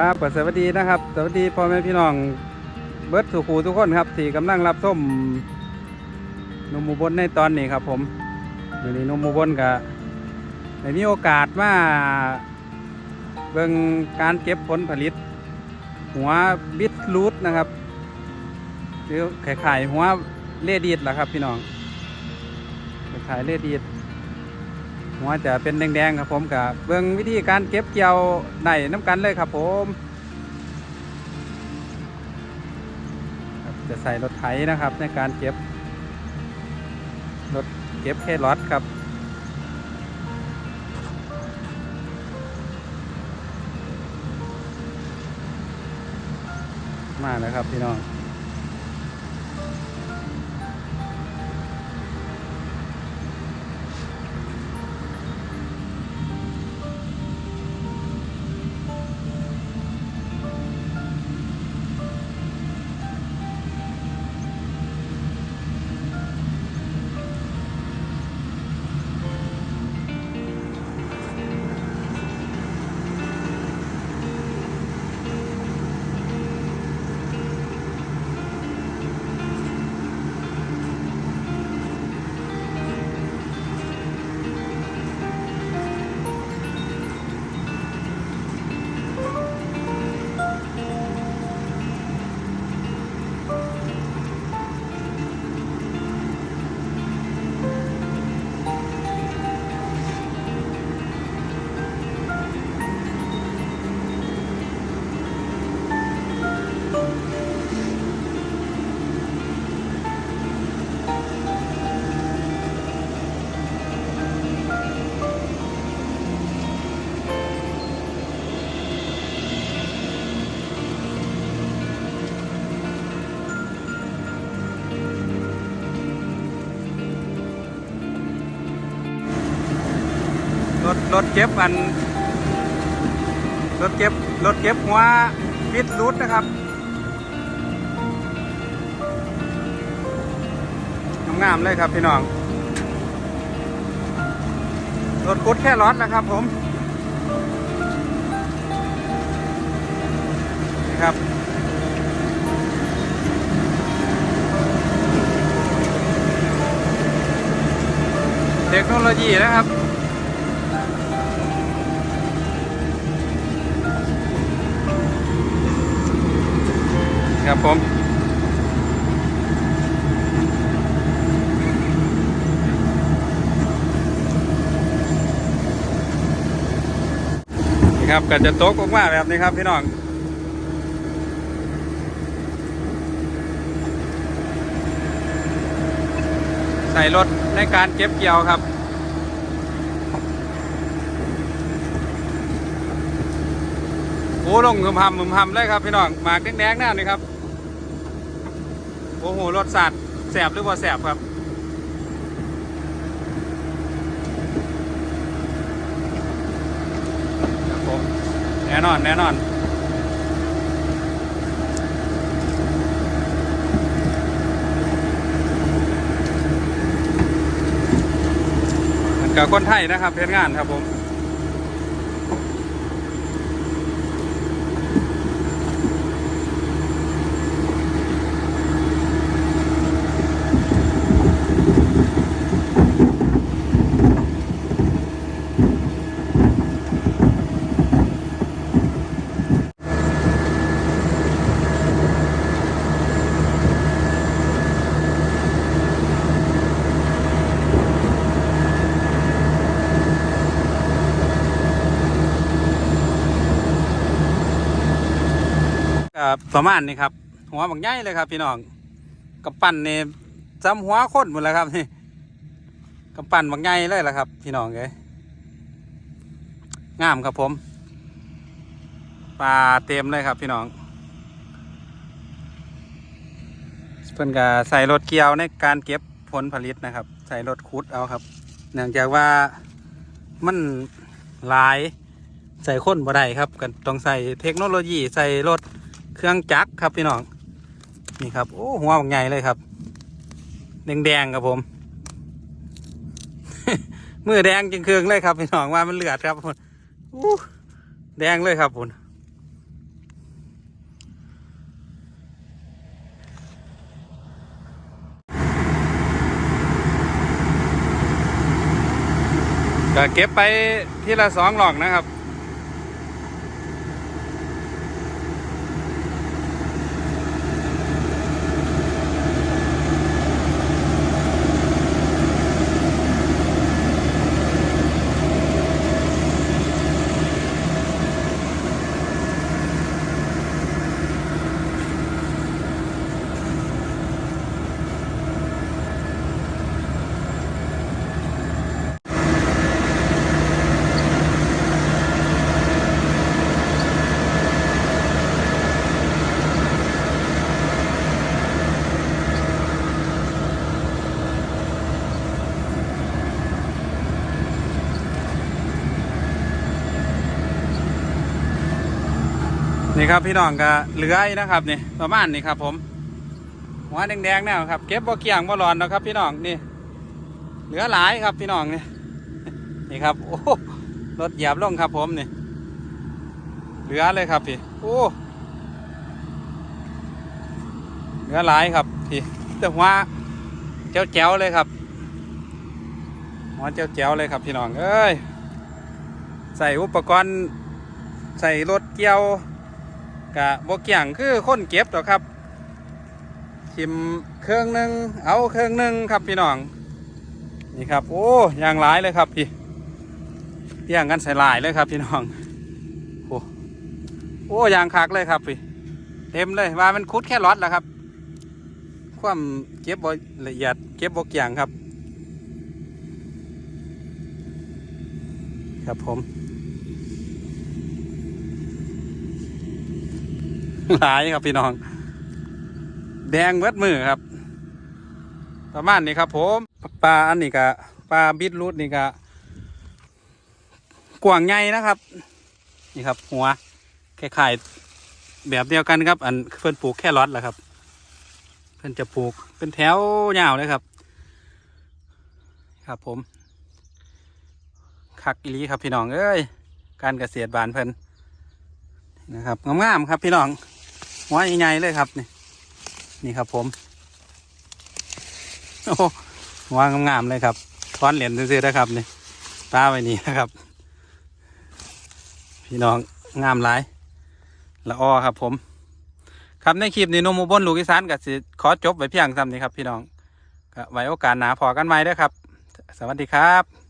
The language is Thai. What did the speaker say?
ครับก็สวัสดีนะครับ สวัสดีพ่อแม่พี่น้องเบิร์ดสุขูทุกคนครับที่กำลังรับส้มนมมูบนในตอนนี้ครับ ผมวันนี้นมมูบนก็ได้มีโอกาสมาเบิ่งการเก็บผลผลิต หัวบิดรูทนะครับหรือไขายๆหัวเลดีดล่ะครับ พี่น้องไขายๆเลดีด หัวจะเป็นแดงๆครับผมกับเบื้องวิธีการเก็บเกี่ยวได้น้ำกันเลยครับผมจะใส่รถไถนะครับ ในการเก็บรถเก็บแค่รถครับมาแล้วครับพี่น้อง ถรถเก็บอัน รถเก็บรถเก็บหัวบิดรูทนะครับงามๆเลยครับพี่น้อง รถกุดแค่รถนะครับผมครับเทคโนโลยีนะครับ ครับผมนี่ครับก็จะโต๊ะมากๆแบบนี้ครับพี่น้องใส่รถในการเก็บเกี่ยวครับโอ้ลงมึมพำมึมพำเลยครับพี่น้องหมากแดงๆแน่นี่ครับ โอ้โหรสสัตว์แสบหรือว่าแสบครับแน่นอน แน่นอนกับคนไทยนะครับเพชรงานครับผม กับประมาณนี้ครับ หัวบางใหญ่เลยครับ พี่น้องกับปั่นนี่จำหัวคนหมดแล้วครับนี่กับปั่นบางใหญ่เลยละครับ พี่น้องเลยงามครับผมปลาเต็มเลยครับ พี่น้องเพิ่นก็ใส่รถเกี่ยวในการเก็บผลผลิตนะครับ ใส่รถคุดเอาครับ เนื่องจากว่ามันหลายใส่ข้นบ่ได้ครับก็ต้องใส่เทคโนโลยีใส่รถ เครื่องจักรครับพี่น้องนี่ครับโอ้หัวบักใหญ่เลยครับ แดงแดงครับผมมือแดงจึงครื่องเลยครับพี่น้องว่ามันเลือดครับผมแดงเลยครับผมก็เก็บไปที่ละสองหลอกนะครับ นี่ครับพี่น้องก็เหลืออีกนะครับนี่ประมาณนี้ครับ ผมหัวแดงๆเนี่ยครับเก็บบ่เกี่ยงบ่ร้อนนะครับ พี่น้องนี่ เหลือหลายครับพี่น้องนี่นี่ครับโอ้รถเหยียบลงครับผมนี่ เหลือเลยครับพี่โอ้เหลือหลายครับพี่แต่หัวเจ้าแจ๋วเลยครับหัวเจ้าแจ๋วเลยครับพี่น้องเอ้ยใส่อุปกรณ์ใส่รถเกี่ยว กะบกเกี่ยงคือคนเก็บหรอครับชิมเครื่องหนึ่งเอาเครื่องหนึ่งครับพี่น้อง นี่ครับ โอ้ยางหลายเลยครับพี่เที่ยงกันใส่หลายเลยครับพี่น้อง โอ้โอ้ยางคักเลยครับพี่ เต็มเลยว่ามันคุดแค่รอดแหละครับ ความเก็บบละเอียดเก็บบกเกี่ยงครับ ครับผม หลายครับพี่น้อง แดงเบิดมือครับ ประมาณนี้ครับ ผมปลาอันนี้ก็ปลาบิดรูดนี่ก็กว่างใหญ่นะครับ นี่ครับ หัวคล้ายๆแบบเดียวกันครับ อันเพื่อนปลูกแค่รอดแหละครับ เพื่อนจะปลูกเป็นแถวยาวเลยครับ ครับผมคักอีลีครับพี่น้องเอ้ยการเกษตรบานเพิ่นนะครับงามๆครับพี่น้อง หัวใหญ่ๆเลยครับนี่นี่ครับผมโอ้หัวงามๆเลยครับท้อนเหรียญซื้อๆนะครับนี่ตาไว้นี่นะครับ พี่น้องงามหลายละอ้อครับผม ครับในคลิปนี้นมหมูบนลูกอีสานกับสิขอจบไว้เพียงซ้ำนี้ครับ พี่น้องก็ไว้โอกาสหนาพอกันใหม่ด้วยครับ สวัสดีครับ